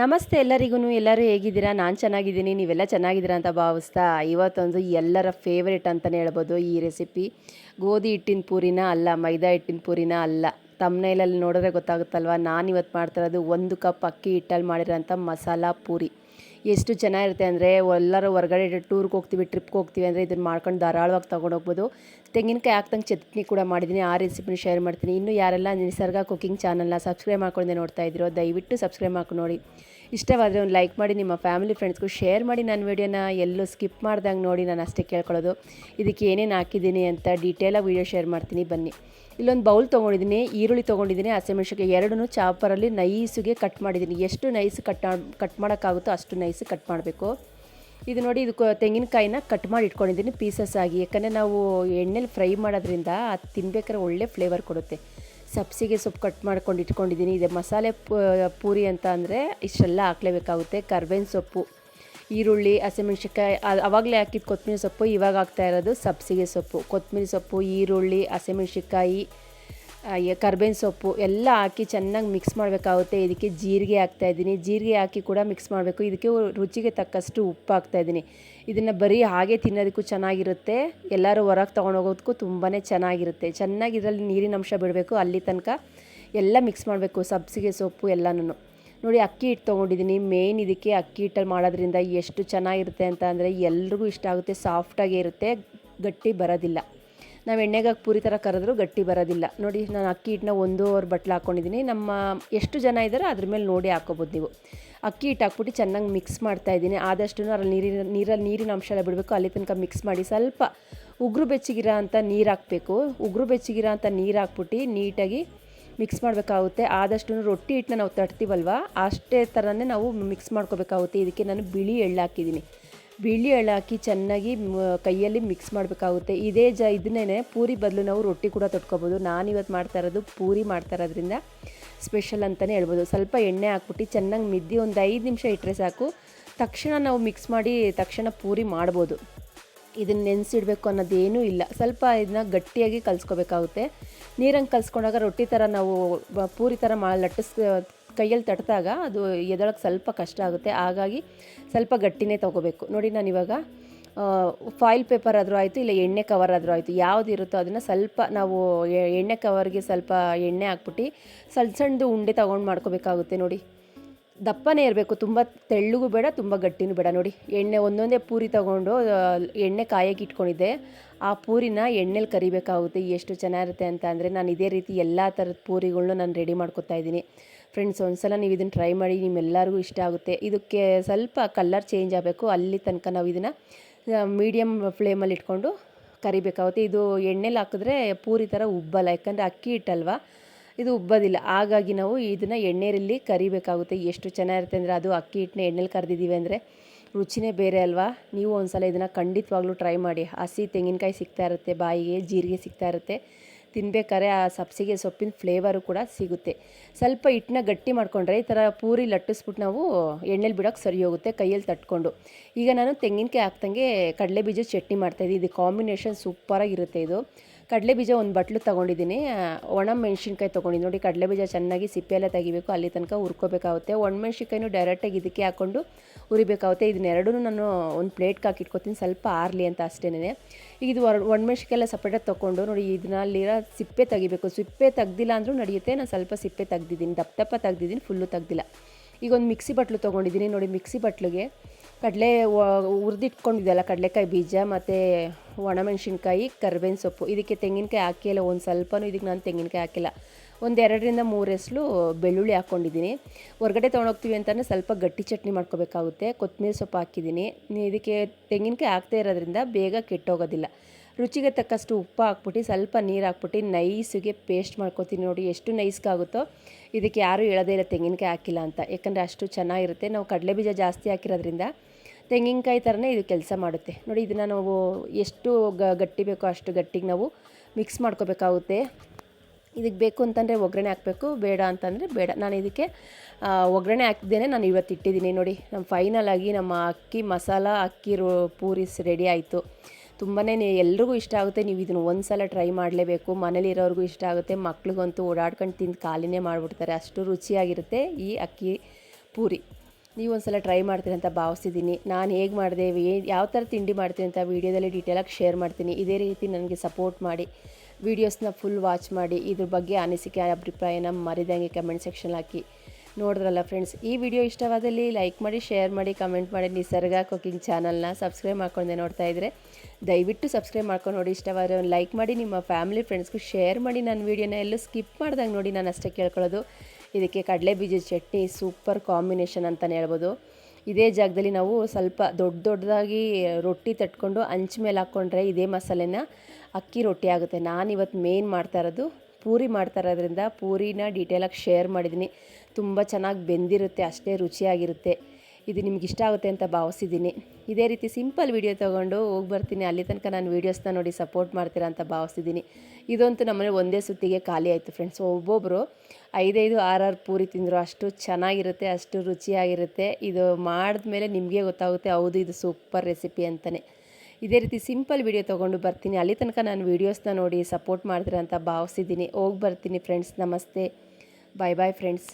ನಮಸ್ತೆ ಎಲ್ಲರಿಗೂ ಎಲ್ಲರೂ ಹೇಗಿದ್ದೀರಾ? ನಾನು ಚೆನ್ನಾಗಿದ್ದೀನಿ, ನೀವೆಲ್ಲ ಚೆನ್ನಾಗಿದ್ದೀರಾ ಅಂತ ಭಾವಿಸ್ತಾ ಇವತ್ತೊಂದು ಎಲ್ಲರ ಫೇವ್ರೇಟ್ ಅಂತಲೇ ಹೇಳ್ಬೋದು ಈ ರೆಸಿಪಿ ಗೋಧಿ ಹಿಟ್ಟಿನ ಪೂರಿನ ಅಲ್ಲ, ಮೈದಾ ಹಿಟ್ಟಿನ ಪೂರಿನ ಅಲ್ಲ. ತಮ್ಮನೇಲಲ್ಲಿ ನೋಡಿದ್ರೆ ಗೊತ್ತಾಗುತ್ತಲ್ವ? ನಾನು ಇವತ್ತು ಮಾಡ್ತಿರೋದು ಒಂದು ಕಪ್ ಅಕ್ಕಿ ಹಿಟ್ಟಲ್ಲಿ ಮಾಡಿರೋಂಥ ಮಸಾಲ ಪೂರಿ. ಎಷ್ಟು ಚೆನ್ನಾಗಿರುತ್ತೆ ಅಂದರೆ ಎಲ್ಲರೂ ಹೊರಗಡೆ ಟೂರ್ಗೆ ಹೋಗ್ತೀವಿ ಟ್ರಿಪ್ಗೆ ಹೋಗ್ತೀವಿ ಅಂದರೆ ಇದನ್ನು ಮಾಡ್ಕೊಂಡು ಧಾರಾಳವಾಗಿ ತೊಗೊಂಡೋಗ್ಬೋದು ತೆಂಗಿನಕಾಯಿ ಹಾಕ್ದಂಗೆ ಚಟ್ನಿ ಕೂಡ ಮಾಡಿದ್ದೀನಿ, ಆ ರೆಸಿಪಿನ ಶೇರ್ ಮಾಡ್ತೀನಿ. ಇನ್ನು ಯಾರೆಲ್ಲ ನಿಸರ್ಗ ಕುಕ್ಕಿಂಗ್ ಚಾನಲ್ನ ಸಬ್ಸ್ಕ್ರೈಬ್ ಮಾಡ್ಕೊಂಡೆ ನೋಡ್ತಾ ಇದ್ದೀರೋ, ದಯವಿಟ್ಟು ಸಬ್ಸ್ಕ್ರೈಬ್ ಮಾಡ್ಕೊಂಡು ನೋಡಿ. ಇಷ್ಟವಾದರೆ ಒಂದು ಲೈಕ್ ಮಾಡಿ, ನಿಮ್ಮ ಫ್ಯಾಮಿಲಿ ಫ್ರೆಂಡ್ಸ್ಗೂ ಶೇರ್ ಮಾಡಿ ನನ್ನ ವೀಡಿಯೋನ. ಎಲ್ಲೂ ಸ್ಕಿಪ್ ಮಾಡ್ದಂಗೆ ನೋಡಿ, ನಾನು ಅಷ್ಟೇ ಕೇಳ್ಕೊಳ್ಳೋದು. ಇದಕ್ಕೆ ಏನೇನು ಹಾಕಿದ್ದೀನಿ ಅಂತ ಡೀಟೇಲಾಗಿ ವೀಡಿಯೋ ಶೇರ್ ಮಾಡ್ತೀನಿ, ಬನ್ನಿ. ಇಲ್ಲೊಂದು ಬೌಲ್ ತೊಗೊಂಡಿದ್ದೀನಿ, ಈರುಳ್ಳಿ ತೊಗೊಂಡಿದ್ದೀನಿ ಹಸಿಮೆಣ್ಸಿನ್ಕಾಯಿ ಎರಡೂ ಚಾಪರಲ್ಲಿ ನೈಸಿಗೆ ಕಟ್ ಮಾಡಿದ್ದೀನಿ. ಎಷ್ಟು ನೈಸ್ ಕಟ್ ಕಟ್ ಮಾಡೋಕ್ಕಾಗುತ್ತೋ ಅಷ್ಟು ನೈಸ್ ಕಟ್ ಮಾಡಬೇಕು. ಇದು ನೋಡಿ ಇದು ತೆಂಗಿನಕಾಯಿನ ಕಟ್ ಮಾಡಿ ಇಟ್ಕೊಂಡಿದ್ದೀನಿ, ಪೀಸಸ್ ಆಗಿ. ಯಾಕಂದರೆ ನಾವು ಎಣ್ಣೆಲಿ ಫ್ರೈ ಮಾಡೋದ್ರಿಂದ ಅದು ತಿನ್ಬೇಕಾದ್ರೆ ಒಳ್ಳೆ ಫ್ಲೇವರ್ ಕೊಡುತ್ತೆ. ಸಬ್ಸಿಗೆ ಸೊಪ್ಪು ಕಟ್ ಮಾಡ್ಕೊಂಡು ಇಟ್ಕೊಂಡಿದ್ದೀನಿ. ಇದೆ ಮಸಾಲೆ ಪೂರಿ ಅಂತ ಅಂದರೆ ಇಷ್ಟೆಲ್ಲ ಹಾಕ್ಲೇಬೇಕಾಗುತ್ತೆ. ಕರ್ಬೇವಿನ ಸೊಪ್ಪು, ಈರುಳ್ಳಿ ಹಸಿಮೆಣ್ಸಿಕಾಯಿ ಅವಾಗಲೇ ಹಾಕಿದ ಕೊತ್ತಂಬರಿ ಸೊಪ್ಪು, ಇವಾಗ ಹಾಕ್ತಾ ಇರೋದು ಸಬ್ಸಿಗೆ ಸೊಪ್ಪು. ಕೊತ್ತಂಬರಿ ಸೊಪ್ಪು, ಈರುಳ್ಳಿ, ಹಸಿಮೆಣ್ಸಿನ್ಕಾಯಿ ಕರ್ಬೇವಿನ ಸೊಪ್ಪು ಎಲ್ಲ ಹಾಕಿ ಚೆನ್ನಾಗಿ ಮಿಕ್ಸ್ ಮಾಡಬೇಕಾಗುತ್ತೆ. ಇದಕ್ಕೆ ಜೀರಿಗೆ ಹಾಕ್ತಾಯಿದ್ದೀನಿ ಜೀರಿಗೆ ಹಾಕಿ ಕೂಡ ಮಿಕ್ಸ್ ಮಾಡಬೇಕು. ಇದಕ್ಕೆ ರುಚಿಗೆ ತಕ್ಕಷ್ಟು ಉಪ್ಪು ಹಾಕ್ತಾಯಿದ್ದೀನಿ ಇದನ್ನು ಬರೀ ಹಾಗೆ ತಿನ್ನೋದಕ್ಕೂ ಚೆನ್ನಾಗಿರುತ್ತೆ. ಎಲ್ಲರೂ ಹೊರಗೆ ತೊಗೊಂಡೋಗೋದಕ್ಕೂ ತುಂಬಾ ಚೆನ್ನಾಗಿರುತ್ತೆ. ಚೆನ್ನಾಗಿ ಇದರಲ್ಲಿ ನೀರಿನ ಅಂಶ ಬಿಡಬೇಕು. ಅಲ್ಲಿ ತನಕ ಎಲ್ಲ ಮಿಕ್ಸ್ ಮಾಡಬೇಕು. ಸಬ್ಸಿಗೆ ಸೊಪ್ಪು ಎಲ್ಲನೂ ನೋಡಿ, ಅಕ್ಕಿ ಹಿಟ್ಟು ತೊಗೊಂಡಿದ್ದೀನಿ. ಮೇಯ್ನ್ ಇದಕ್ಕೆ ಅಕ್ಕಿ ಹಿಟ್ಟಲ್ಲಿ ಮಾಡೋದ್ರಿಂದ ಎಷ್ಟು ಚೆನ್ನಾಗಿರುತ್ತೆ ಅಂತ ಅಂದರೆ ಎಲ್ರಿಗೂ ಇಷ್ಟ ಆಗುತ್ತೆ. ಸಾಫ್ಟಾಗೇ ಇರುತ್ತೆ. ಗಟ್ಟಿ ಬರೋದಿಲ್ಲ. ನಾವು ಎಣ್ಣೆಗಾಗಿ ಪೂರಿ ಥರ ಕರೆದ್ರೂ ಗಟ್ಟಿ ಬರೋದಿಲ್ಲ. ನೋಡಿ, ನಾನು ಅಕ್ಕಿ ಹಿಟ್ಟನ್ನ ಒಂದೂವರೆ ಬಟ್ಲು ಹಾಕ್ಕೊಂಡಿದ್ದೀನಿ ನಮ್ಮ ಎಷ್ಟು ಜನ ಇದ್ದಾರೋ ಅದ್ರ ಮೇಲೆ ನೋಡಿ ಹಾಕೋಬೋದು ನೀವು. ಅಕ್ಕಿ ಹಿಟ್ಟು ಹಾಕ್ಬಿಟ್ಟು ಚೆನ್ನಾಗಿ ಮಿಕ್ಸ್ ಮಾಡ್ತಾಯಿದ್ದೀನಿ ಆದಷ್ಟು ಅದ್ರಲ್ಲಿ ನೀರಿನ, ನೀರಲ್ಲಿ ನೀರಿನ ಅಂಶ ಎಲ್ಲ ಬಿಡಬೇಕು. ಅಲ್ಲಿ ತನಕ ಮಿಕ್ಸ್ ಮಾಡಿ ಸ್ವಲ್ಪ ಉಗುರು ಬೆಚ್ಚಗಿರೋ ಅಂತ ನೀರು ಹಾಕಬೇಕು. ಉಗುರು ಬೆಚ್ಚಗಿರೋ ಅಂತ ನೀರು ಹಾಕ್ಬಿಟ್ಟು ನೀಟಾಗಿ ಮಿಕ್ಸ್ ಮಾಡಬೇಕಾಗುತ್ತೆ. ಆದಷ್ಟು ರೊಟ್ಟಿ ಹಿಟ್ಟನ್ನ ನಾವು ತಟ್ತೀವಲ್ವ? ಅಷ್ಟೇ ಥರನೇ ನಾವು ಮಿಕ್ಸ್ ಮಾಡ್ಕೋಬೇಕಾಗುತ್ತೆ. ಇದಕ್ಕೆ ನಾನು ಬಿಳಿ ಎಳ್ಳು ಹಾಕಿದ್ದೀನಿ ಬಿಳಿ ಎಳ್ಳು ಹಾಕಿ ಚೆನ್ನಾಗಿ ಕೈಯಲ್ಲಿ ಮಿಕ್ಸ್ ಮಾಡಬೇಕಾಗುತ್ತೆ. ಇದೇ ಜ, ಇದನ್ನೇ ಪೂರಿ ಬದಲು ನಾವು ರೊಟ್ಟಿ ಕೂಡ ತೊಟ್ಕೊಬೋದು. ನಾನು ಇವತ್ತು ಮಾಡ್ತಾ ಇರೋದು ಪೂರಿ ಮಾಡ್ತಾ ಇರೋದ್ರಿಂದ ಸ್ಪೆಷಲ್ ಅಂತಲೇ ಹೇಳ್ಬೋದು. ಸ್ವಲ್ಪ ಎಣ್ಣೆ ಹಾಕ್ಬಿಟ್ಟು ಚೆನ್ನಾಗಿ ಮಿದ್ದಿ ಒಂದು ಐದು ನಿಮಿಷ ಇಟ್ಟರೆ ಸಾಕು. ತಕ್ಷಣ ನಾವು ಮಿಕ್ಸ್ ಮಾಡಿ ತಕ್ಷಣ ಪೂರಿ ಮಾಡ್ಬೋದು. ಇದನ್ನು ನೆನೆಸಿಡಬೇಕು ಅನ್ನೋದೇನೂ ಇಲ್ಲ. ಸ್ವಲ್ಪ ಇದನ್ನ ಗಟ್ಟಿಯಾಗಿ ಕಲಿಸ್ಕೋಬೇಕಾಗುತ್ತೆ. ನೀರಂಗೆ ಕಲಿಸ್ಕೊಂಡಾಗ ರೊಟ್ಟಿ ಥರ ನಾವು ಪೂರಿ ಥರ ಮಾ, ಲಟ್ಟಿಸ್ ಕೈಯಲ್ಲಿ ತಟ್ಟಿದಾಗ ಅದು ಎದೊಳಗೆ ಸ್ವಲ್ಪ ಕಷ್ಟ ಆಗುತ್ತೆ. ಹಾಗಾಗಿ ಸ್ವಲ್ಪ ಗಟ್ಟಿನೇ ತೊಗೋಬೇಕು. ನೋಡಿ, ನಾನು ಇವಾಗ ಫಾಯಿಲ್ ಪೇಪರ್ ಆದರೂ ಆಯಿತು, ಇಲ್ಲ ಎಣ್ಣೆ ಕವರ್ ಆದರೂ ಆಯಿತು, ಯಾವುದು ಇರುತ್ತೋ ಅದನ್ನು ಸ್ವಲ್ಪ ನಾವು ಎಣ್ಣೆ ಕವರ್ಗೆ ಸ್ವಲ್ಪ ಎಣ್ಣೆ ಹಾಕ್ಬಿಟ್ಟು ಸಣ್ಣ ಸಣ್ಣದು ಉಂಡೆ ತೊಗೊಂಡು ಮಾಡ್ಕೋಬೇಕಾಗುತ್ತೆ ನೋಡಿ. ದಪ್ಪನೇ ಇರಬೇಕು. ತುಂಬ ತೆಳ್ಳಗೂ ಬೇಡ, ತುಂಬ ಗಟ್ಟಿನೂ ಬೇಡ. ನೋಡಿ, ಎಣ್ಣೆ ಒಂದೊಂದೇ ಪೂರಿ ತೊಗೊಂಡು ಎಣ್ಣೆ ಕಾಯಕ್ಕೆ ಇಟ್ಕೊಂಡಿದ್ದೆ. ಆ ಪೂರಿನ ಎಣ್ಣೆಲಿ ಕರಿಬೇಕಾಗುತ್ತೆ, ಎಷ್ಟು ಚೆನ್ನಾಗಿರುತ್ತೆ ಅಂತ ಅಂದರೆ ನಾನು ಇದೇ ರೀತಿ ಎಲ್ಲ ಥರದ ಪೂರಿಗಳ್ನು ನಾನು ರೆಡಿ ಮಾಡ್ಕೊತಾ ಇದ್ದೀನಿ. ಫ್ರೆಂಡ್ಸ್ ಒಂದ್ಸಲ ನೀವು ಇದನ್ನು ಟ್ರೈ ಮಾಡಿ, ನಿಮ್ಮೆಲ್ಲರಿಗೂ ಇಷ್ಟ ಆಗುತ್ತೆ. ಇದಕ್ಕೆ ಸ್ವಲ್ಪ ಕಲರ್ ಚೇಂಜ್ ಆಗಬೇಕು. ಅಲ್ಲಿ ತನಕ ನಾವು ಇದನ್ನು ಮೀಡಿಯಮ್ ಫ್ಲೇಮಲ್ಲಿ ಇಟ್ಕೊಂಡು ಕರಿಬೇಕಾಗುತ್ತೆ. ಇದು ಎಣ್ಣೆಲಿ ಹಾಕಿದ್ರೆ ಪೂರಿ ಥರ ಉಬ್ಬಲ್ಲ, ಯಾಕಂದರೆ ಅಕ್ಕಿ ಹಿಟ್ಟಲ್ವ? ಇದು ಉಬ್ಬೋದಿಲ್ಲ. ಹಾಗಾಗಿ ನಾವು ಇದನ್ನು ಎಣ್ಣೆಯಲ್ಲಿ ಕರಿಬೇಕಾಗುತ್ತೆ. ಎಷ್ಟು ಚೆನ್ನಾಗಿರುತ್ತೆ ಅಂದರೆ ಅದು ಅಕ್ಕಿ ಹಿಟ್ಟನ್ನ ಎಣ್ಣೆಲಿ ಕರೆದಿದ್ದೀವಿ ಅಂದರೆ ರುಚಿನೇ ಬೇರೆ ಅಲ್ವಾ? ನೀವು ಒಂದ್ಸಲ ಇದನ್ನು ಖಂಡಿತವಾಗ್ಲೂ ಟ್ರೈ ಮಾಡಿ. ಹಸಿ ತೆಂಗಿನಕಾಯಿ ಸಿಗ್ತಾ ಇರುತ್ತೆ, ಬಾಯಿಗೆ ಜೀರಿಗೆ ಸಿಗ್ತಾ ಇರುತ್ತೆ. ತಿನ್ಬೇಕಾದ್ರೆ ಆ ಸಬ್ಸಿಗೆ ಸೊಪ್ಪಿನ ಫ್ಲೇವರು ಕೂಡ ಸಿಗುತ್ತೆ. ಸ್ವಲ್ಪ ಹಿಟ್ಟನ್ನ ಗಟ್ಟಿ ಮಾಡಿಕೊಂಡ್ರೆ ಈ ಥರ ಪೂರಿ ಲಟ್ಟಿಸ್ಬಿಟ್ಟು ನಾವು ಎಣ್ಣೆಲಿ ಬಿಡೋಕೆ ಸರಿ ಹೋಗುತ್ತೆ ಕೈಯಲ್ಲಿ ತಟ್ಕೊಂಡು. ಈಗ ನಾನು ತೆಂಗಿನಕಾಯಿ ಹಾಕ್ದಂಗೆ ಕಡಲೆ ಬೀಜ ಚಟ್ನಿ ಮಾಡ್ತಾಯಿದ್ದೀನಿ ಇದು ಕಾಂಬಿನೇಷನ್ ಸೂಪರಾಗಿರುತ್ತೆ ಇದು. ಕಡಲೆ ಬೀಜ ಒಂದು ಬಟ್ಲು ತೊಗೊಂಡಿದ್ದೀನಿ. ಒಣ ಮೆಣಸಿನ್ಕಾಯಿ ತೊಗೊಂಡಿದ್ದೀನಿ ನೋಡಿ, ಕಡಲೆ ಬೀಜ ಚೆನ್ನಾಗಿ ಸಿಪ್ಪೆಲ್ಲ ತೆಗಿಬೇಕು, ಅಲ್ಲಿ ತನಕ ಹುರ್ಕೋಬೇಕಾಗುತ್ತೆ. ಒಣಮೆಣ್ಸಿನ್ಕಾಯಿನೂ ಡೈರೆಕ್ಟಾಗಿ ಇದಕ್ಕೆ ಹಾಕ್ಕೊಂಡು ಹುರಿಬೇಕಾಗುತ್ತೆ. ಇದನ್ನೆರಡೂ ನಾನು ಒಂದು ಪ್ಲೇಟ್ಗೆ ಹಾಕಿಟ್ಕೊತೀನಿ, ಸ್ವಲ್ಪ ಆರಲಿ ಅಂತ ಅಷ್ಟೇನೆ ಈಗ ಇದು ಒಣಮೆಣ್ಸಿನ್ಕಾಯೆಲ್ಲ ಸಪ್ರೇಟಾಗಿ ತೊಗೊಂಡು ನೋಡಿ ಇದನ್ನ ಅಲ್ಲಿರೋ ಸಿಪ್ಪೆ ತೆಗಿಬೇಕು. ಸಿಪ್ಪೆ ತೆಗ್ದಿಲ್ಲ ಅಂದರೂ ನಡೆಯುತ್ತೆ, ನಾನು ಸ್ವಲ್ಪ ಸಿಪ್ಪೆ ತೆಗ್ದಿದ್ದೀನಿ, ದಪ್ಪ ದಪ್ಪ ತೆಗ್ದಿದ್ದೀನಿ ಫುಲ್ಲು ತೆಗ್ದಿಲ್ಲ. ಈಗ ಒಂದು ಮಿಕ್ಸಿ ಬಟ್ಲು ತೊಗೊಂಡಿದ್ದೀನಿ ನೋಡಿ, ಮಿಕ್ಸಿ ಬಟ್ಲಿಗೆ ಕಡಲೆ ಹುರಿದಿಟ್ಕೊಂಡಿದ್ದೆಲ್ಲ ಕಡಲೆಕಾಯಿ ಬೀಜ ಮತ್ತು ಒಣಮೆಣಸಿನ್ಕಾಯಿ, ಕರ್ಬೇವಿನ ಸೊಪ್ಪು. ಇದಕ್ಕೆ ತೆಂಗಿನಕಾಯಿ ಹಾಕಿಲ್ಲ, ಒಂದು ಸ್ವಲ್ಪನೂ ಇದಕ್ಕೆ ನಾನು ತೆಂಗಿನಕಾಯಿ ಹಾಕಿಲ್ಲ. ಒಂದು ಎರಡರಿಂದ ಮೂರು ಎಸ್ಲು ಬೆಳ್ಳುಳ್ಳಿ ಹಾಕ್ಕೊಂಡಿದ್ದೀನಿ ಹೊರಗಡೆ ತೊಗೊಂಡೋಗ್ತೀವಿ ಅಂತಲೇ ಸ್ವಲ್ಪ ಗಟ್ಟಿ ಚಟ್ನಿ ಮಾಡ್ಕೋಬೇಕಾಗುತ್ತೆ. ಕೊತ್ತಂಬರಿ ಸೊಪ್ಪು ಹಾಕಿದ್ದೀನಿ. ಇದಕ್ಕೆ ತೆಂಗಿನಕಾಯಿ ಹಾಕ್ತಾ ಇರೋದ್ರಿಂದ ಬೇಗ ಕೆಟ್ಟೋಗೋದಿಲ್ಲ. ರುಚಿಗೆ ತಕ್ಕಷ್ಟು ಉಪ್ಪು ಹಾಕ್ಬಿಟ್ಟು, ಸ್ವಲ್ಪ ನೀರು ಹಾಕ್ಬಿಟ್ಟು, ನೈಸಿಗೆ ಪೇಸ್ಟ್ ಮಾಡ್ಕೊತೀನಿ ನೋಡಿ ಎಷ್ಟು ನೈಸ್ಗಾಗುತ್ತೋ. ಇದಕ್ಕೆ ಯಾರೂ ಹೇಳೋದೇ ಇಲ್ಲ ತೆಂಗಿನಕಾಯಿ ಹಾಕಿಲ್ಲ ಅಂತ. ಯಾಕಂದರೆ ಅಷ್ಟು ಚೆನ್ನಾಗಿರುತ್ತೆ. ನಾವು ಕಡಲೆ ಬೀಜ ಜಾಸ್ತಿ ಹಾಕಿರೋದ್ರಿಂದ ತೆಂಗಿನಕಾಯಿ ಥರನೇ ಇದು ಕೆಲಸ ಮಾಡುತ್ತೆ. ನೋಡಿ, ಇದನ್ನು ನಾವು ಎಷ್ಟು ಗಟ್ಟಿ ಬೇಕೋ ಅಷ್ಟು ಗಟ್ಟಿಗೆ ನಾವು ಮಿಕ್ಸ್ ಮಾಡ್ಕೋಬೇಕಾಗುತ್ತೆ. ಇದಕ್ಕೆ ಬೇಕು ಅಂತಂದರೆ ಒಗ್ಗರಣೆ ಹಾಕಬೇಕು, ಬೇಡ ಅಂತಂದರೆ ಬೇಡ. ನಾನು ಇದಕ್ಕೆ ಒಗ್ಗರಣೆ ಹಾಕಿದ್ದೇನೆ ನಾನು ಇವತ್ತು ಇಟ್ಟಿದ್ದೀನಿ ನೋಡಿ. ನಮ್ಮ ಫೈನಲ್ ಆಗಿ ನಮ್ಮ ಅಕ್ಕಿ ಮಸಾಲ, ಅಕ್ಕಿ ರೋ ಪೂರಿಸ್ ರೆಡಿ ಆಯಿತು. ತುಂಬಾ ಎಲ್ರಿಗೂ ಇಷ್ಟ ಆಗುತ್ತೆ, ನೀವು ಇದನ್ನು ಒಂದು ಸಲ ಟ್ರೈ ಮಾಡಲೇಬೇಕು. ಮನೇಲಿರೋರಿಗೂ ಇಷ್ಟ ಆಗುತ್ತೆ, ಮಕ್ಳಿಗಂತೂ ಓಡಾಡ್ಕೊಂಡು ತಿಂದು ಖಾಲಿನೇ ಮಾಡಿಬಿಡ್ತಾರೆ. ಅಷ್ಟು ರುಚಿಯಾಗಿರುತ್ತೆ ಈ ಅಕ್ಕಿ ಪೂರಿ. ನೀವು ಒಂದ್ಸಲ ಟ್ರೈ ಮಾಡ್ತೀರಿ ಅಂತ ಭಾವಿಸಿದ್ದೀನಿ ನಾನು ಹೇಗೆ ಮಾಡಿದೆ ಯಾವ ಥರ ತಿಂಡಿ ಮಾಡ್ತೀನಿ ಅಂತ ವೀಡಿಯೋದಲ್ಲಿ ಡೀಟೇಲಾಗಿ ಶೇರ್ ಮಾಡ್ತೀನಿ. ಇದೇ ರೀತಿ ನನಗೆ ಸಪೋರ್ಟ್ ಮಾಡಿ ವೀಡಿಯೋಸ್ನ ಫುಲ್ ವಾಚ್ ಮಾಡಿ, ಇದ್ರ ಬಗ್ಗೆ ಅನಿಸಿಕೆ, ಅಭಿಪ್ರಾಯನ ಮರಿದಂಗೆ ಕಮೆಂಟ್ ಸೆಕ್ಷನ್ ಹಾಕಿ. ನೋಡಿದ್ರಲ್ಲ ಫ್ರೆಂಡ್ಸ್ ಈ ವಿಡಿಯೋ ಇಷ್ಟವಾದಲ್ಲಿ ಲೈಕ್ ಮಾಡಿ ಶೇರ್ ಮಾಡಿ ಕಮೆಂಟ್ ಮಾಡಿ ನಿಸರ್ಗ ಕುಕಿಂಗ್ ಚಾನಲ್ನ ಸಬ್ಸ್ಕ್ರೈಬ್ ಮಾಡ್ಕೊಂಡೆ ನೋಡ್ತಾ ಇದ್ದರೆ ದಯವಿಟ್ಟು ಸಬ್ಸ್ಕ್ರೈಬ್ ಮಾಡ್ಕೊಂಡು ನೋಡಿ. ಇಷ್ಟವಾದರೆ ಒಂದು ಲೈಕ್ ಮಾಡಿ, ನಿಮ್ಮ ಫ್ಯಾಮಿಲಿ ಫ್ರೆಂಡ್ಸ್ಗೂ ಶೇರ್ ಮಾಡಿ. ನನ್ನ ವೀಡಿಯೋನ ಎಲ್ಲೂ ಸ್ಕಿಪ್ ಮಾಡ್ದಂಗೆ ನೋಡಿ ನಾನು ಅಷ್ಟೇ ಕೇಳ್ಕೊಳ್ಳೋದು. ಇದಕ್ಕೆ ಕಡಲೆ ಬೀಜದ ಚಟ್ನಿ ಸೂಪರ್ ಕಾಂಬಿನೇಷನ್ ಅಂತಲೇ ಹೇಳ್ಬೋದು. ಇದೇ ಜಾಗದಲ್ಲಿ ನಾವು ಸ್ವಲ್ಪ ದೊಡ್ಡ ದೊಡ್ಡದಾಗಿ ರೊಟ್ಟಿ ತಟ್ಕೊಂಡು ಅಂಚ್ ಮೇಲೆ ಹಾಕ್ಕೊಂಡ್ರೆ ಇದೇ ಮಸಾಲೆನ ಅಕ್ಕಿ ರೊಟ್ಟಿ ಆಗುತ್ತೆ. ನಾನು ಇವತ್ತು ಮೇನ್ ಮಾಡ್ತಾ ಇರೋದು ಪೂರಿ ಮಾಡ್ತಾ ಇರೋದ್ರಿಂದ ಪೂರಿನ ಡೀಟೇಲಾಗಿ ಶೇರ್ ಮಾಡಿದ್ದೀನಿ. ತುಂಬ ಚೆನ್ನಾಗಿ ಬೆಂದಿರುತ್ತೆ, ಅಷ್ಟೇ ರುಚಿಯಾಗಿರುತ್ತೆ. ಇದು ನಿಮ್ಗೆ ಇಷ್ಟ ಆಗುತ್ತೆ ಅಂತ ಭಾವಿಸಿದ್ದೀನಿ. ಇದೇ ರೀತಿ ಸಿಂಪಲ್ ವೀಡಿಯೋ ತೊಗೊಂಡು ಹೋಗಿ ಬರ್ತೀನಿ. ಅಲ್ಲಿ ತನಕ ನಾನು ವೀಡಿಯೋಸ್ನ ನೋಡಿ ಸಪೋರ್ಟ್ ಮಾಡ್ತೀರಾ ಅಂತ ಭಾವಿಸಿದ್ದೀನಿ. ಇದಂತೂ ನಮ್ಮನೆ ಒಂದೇ ಸುತ್ತಿಗೆ ಖಾಲಿ ಆಯಿತು ಫ್ರೆಂಡ್ಸ್ ಒಬ್ಬೊಬ್ಬರು ಐದೈದು, ಆರಾರು ಪೂರಿ ತಿಂದರು. ಅಷ್ಟು ಚೆನ್ನಾಗಿರುತ್ತೆ, ಅಷ್ಟು ರುಚಿಯಾಗಿರುತ್ತೆ. ಇದು ಮಾಡಿದ್ಮೇಲೆ ನಿಮಗೆ ಗೊತ್ತಾಗುತ್ತೆ, ಹೌದು, ಇದು ಸೂಪರ್ ರೆಸಿಪಿ ಅಂತಲೇ ಇದೇ ರೀತಿ ಸಿಂಪಲ್ ವಿಡಿಯೋ ತೊಗೊಂಡು ಬರ್ತೀನಿ. ಅಲ್ಲಿ ತನಕ ನಾನು ವೀಡಿಯೋಸ್ನ ನೋಡಿ ಸಪೋರ್ಟ್ ಮಾಡ್ತೀರಾ ಅಂತ ಭಾವಿಸಿದ್ದೀನಿ. ಹೋಗಿ ಬರ್ತೀನಿ ಫ್ರೆಂಡ್ಸ್. ನಮಸ್ತೆ. ಬಾಯ್ ಬಾಯ್ ಫ್ರೆಂಡ್ಸ್